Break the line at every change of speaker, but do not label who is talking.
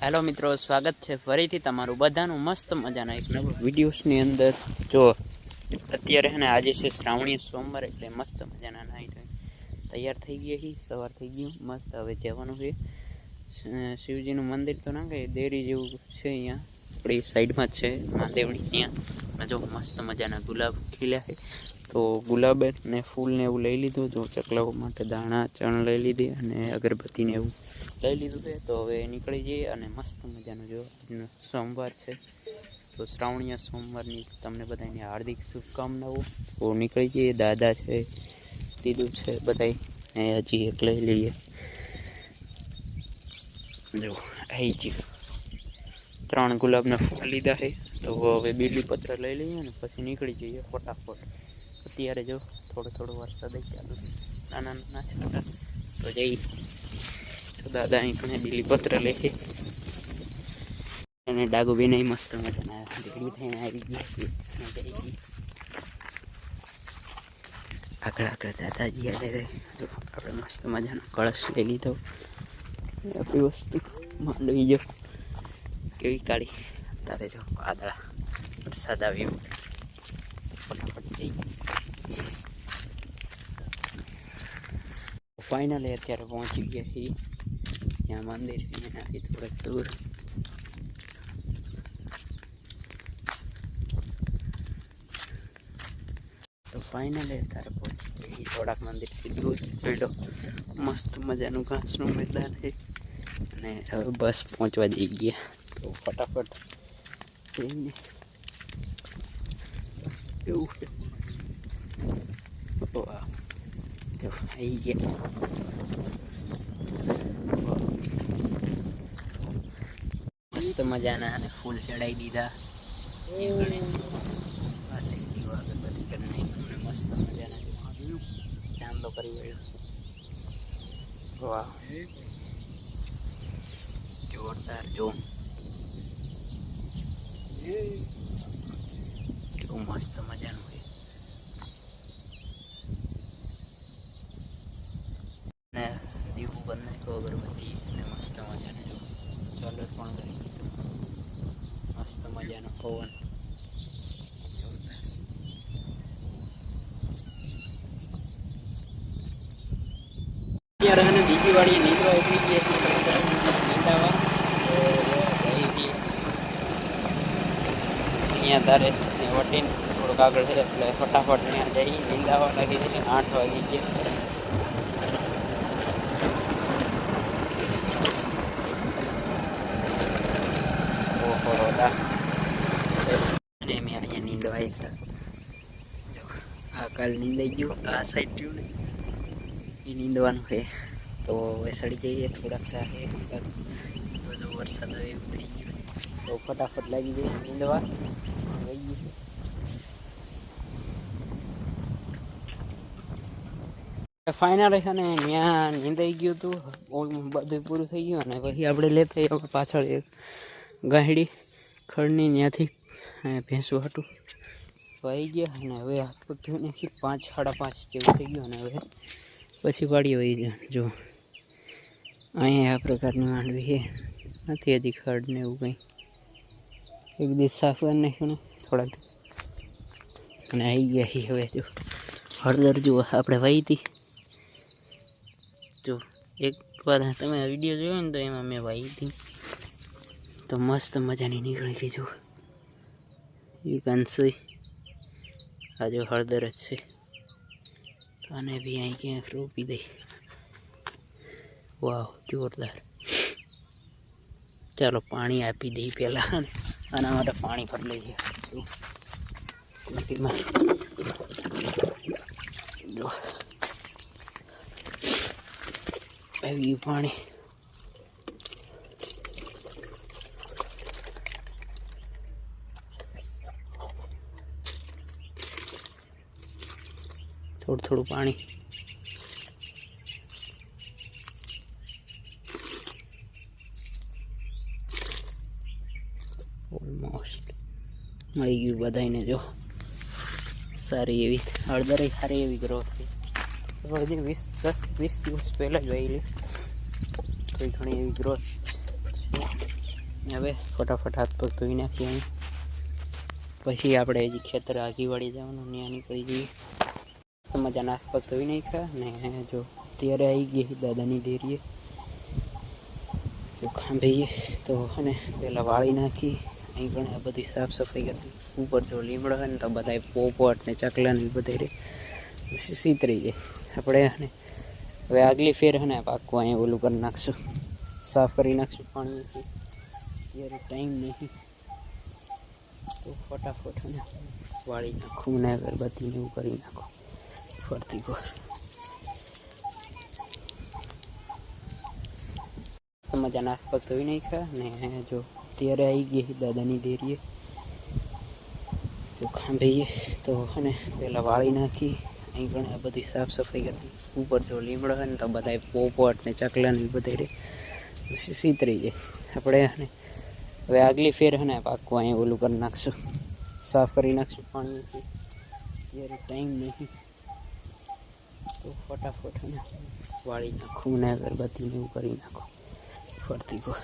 Hello મિત્રો, સ્વાગત છે ફરીથી તમારું બધાનું મસ્ત મજાના એક નવા વિડીયોસની અંદર. જો, અત્યારે ને આજે છે શ્રાવણી સોમવાર એટલે મસ્ત મજાના નાહી થઈ તૈયાર થઈ ગયા છીએ સવાર થઈ ગયું, મસ્ત હવે જવાનું છે. શિવજીનું મંદિર તો ના કહે દેરી જેવું છે અહીંયા. આપણી સાઈડમાં જ છે, મહાદેવની ત્યાં. જો, મસ્ત મજાના ગુલાબ ખીલ્યા છે. તો ગુલાબ ને ફૂલ ને એવું લઈ લીધું, જો ચકલાઓ માટે દાણા, ચણ લઈ લીધી અને અગરબત્તીને એવું લઈ લીધું છે. તો હવે નીકળી જઈએ અને મસ્ત મજાનું જો સોમવાર છે. તો શ્રાવણીયા સોમવારની તમને બધાને હાર્દિક શુભકામનાઓ. તો નીકળી જઈએ. દાદા છે, દીદું છે બધાય. એ હજી એક લઈ લઈએ. જો આવી જ ત્રણ ગુલાબના ફૂલ લીધા છે. તો હવે બીલી પત્ર લઈ લઈએ ને પછી નીકળી જઈએ ફટાફટ. અત્યારે જો થોડો થોડો વરસાદ ચાલુ છે. નાના નાના છાંટા. તો જઈ તો દાદા અહીં પણ બીલી પત્ર લે છે. અને ડાગુ બેન મસ્ત મજાના રેડી થઈને આવી ગયા આગળ આગળ દાદાજી આવે જો, આપણે મસ્ત મજાનો કળશ લઈ લીધો. આપણી વસ્તુ માંડવી જો. કેવી કાળી. તારે જો, વાદળા. વરસાદ આવ્યો. ફટાફટ જઈ. અત્યારે પહોંચી ગયા છીએ. ત્યાં મંદિર છે એનાથી થોડેક દૂર. તો ફાઇનલી અત્યારે પહોંચી છીએ થોડાક મંદિરથી દૂર પેડો મસ્ત મજાનું ઘાસનું મેદાન છે. અને હવે બસ પહોંચવા જઈ ગયા. તો ફટાફટ જઈને એવું છે. આવી ગયા. મસ્ત મજાના અને ફૂલ ચડાવી દીધા. પાસે દીવો અગરબત્તી કરી મસ્ત મજાના ચાંદો કરી વળ્યો. વાહ. જોરદાર જો કેવું મસ્ત મજાનું છે. ને દીવું બંધ નાખ્યો અગરબત્તી અને મસ્ત મજાનું જો ચાલો પણ કરી દીધું મસ્ત મજાનો પવન. અત્યારે અને બીજી વાળી નીંદવા ઉતરી ગઈ હતી નીંદાવા અહીંયા તારે વટીને થોડુંક આગળ છે. એટલે ફટાફટ ત્યાં જઈ નીંદાવા લાગી છે. આઠ વાગી ગયા ઓહો રોડા અને મેં અહીંયા નીંદવા હતા જો આ કાલ નીંદાઈ ગયું, આ સાઈડ ગયું. ને એ નીંદવાનું છે. તો હવે સડી જઈએ, થોડાક સાથે બધો વરસાદ આવે એવું થઈ ગયું. તો ફટાફટ લાગી જઈએ નીંદવા. ફાઇનલ છે ને, ત્યાં નીંદાઈ ગયું હતું બધું પૂરું થઈ ગયું અને પછી આપણે લેતા આવીએ પાછળ એક ગાંહડી ખડની, ત્યાંથી ભેંસું હતું. વહી ગયા અને હવે હાથ પગ ધોઈ નાખી પાંચ, સાડા પાંચ જેવું થઈ ગયું અને હવે પછી વાળી વહી ગયા. જો, અહીંયા આ પ્રકારની માંડવી છે. નથી હજી ખડ ને એવું કંઈ. એક દિવસ સાફ કરી નાખ્યું ને થોડાક અને આવી ગયા છીએ હવે જો. હળદર જુઓ, આપણે વહી હતી. જો, એક વાર તમે વીડિયો જોયો ને તો એમાં મેં વહી હતી. તો મસ્ત મજાની નીકળી ગઈ જો યુ કેન સી આ જો હળદર જ છે. અને બી અહીં ક્યાંક રોપી દઈ. વાહ જોરદાર. ચાલો પાણી આપી દઈ પહેલાં. આના માટે પાણી ભરી લઈએ. જો. આવી પાણી. થોડું થોડું પાણી. ઓલમોસ્ટ મળી ગયું બધાને જો. સારી એવી, હળદર સારી એવી ગ્રોથ થઈ. હજી વીસ, દસ, વીસ દિવસ પહેલાં જ વાયેલી. થોડી ઘણી એવી ગ્રોથ હવે ફટાફટ હાથ પગ ધોઈ નાખીએ પછી આપણે હજી ખેતર આગી વળી જવાનું ત્યાં નીકળી જઈએ. મસ્ત મજાના હાથ પગ ધોઈ નાખ્યા ને જો અત્યારે આવી ગઈ દાદાની દેરીએ જો ખાંભીએ તો અને પહેલાં વાળી નાખી અહીં પણ આ બધી સાફ સફાઈ કરતી ઉપર જો લીમડો હોય ને તો બધા પોપટ ને ચકલા ને એ બધે રે સીતરી જાય આપણે અને હવે આગલી ફેર હે ને પાકું અહીંયા ઓલું કરી નાખશું સાફ કરી નાખશું પાણીથી ત્યારે ટાઈમ નહીં તો ફટાફટ હે ને વાળી નાખું ને અગરબત્તીને એવું કરી નાખું ફરતી ઘર મજા પગ ધોઈ નાખ્યા ને જો અત્યારે આવી ગઈ દાદાની દેરીએ જો ખાંભીએ તો અને પહેલાં વાળી નાખી. અહીં પણ આ બધી સાફ સફાઈ કરતી. ઉપર જો લીમડા હોય ને તો બધા પોપટ ને ચકલા ને બધા રે. સીતરી જાય. આપણે અને હવે આગલી ફેર હે ને પાકું અહીંયા ઓલું કરી નાખશું. સાફ કરી નાખશું પાણીથી. ત્યારે ટાઈમ નહીં. તો ફટાફટ વાળી નાખું ને અગરબત્તીને એવું કરી નાખું. ફરતી પર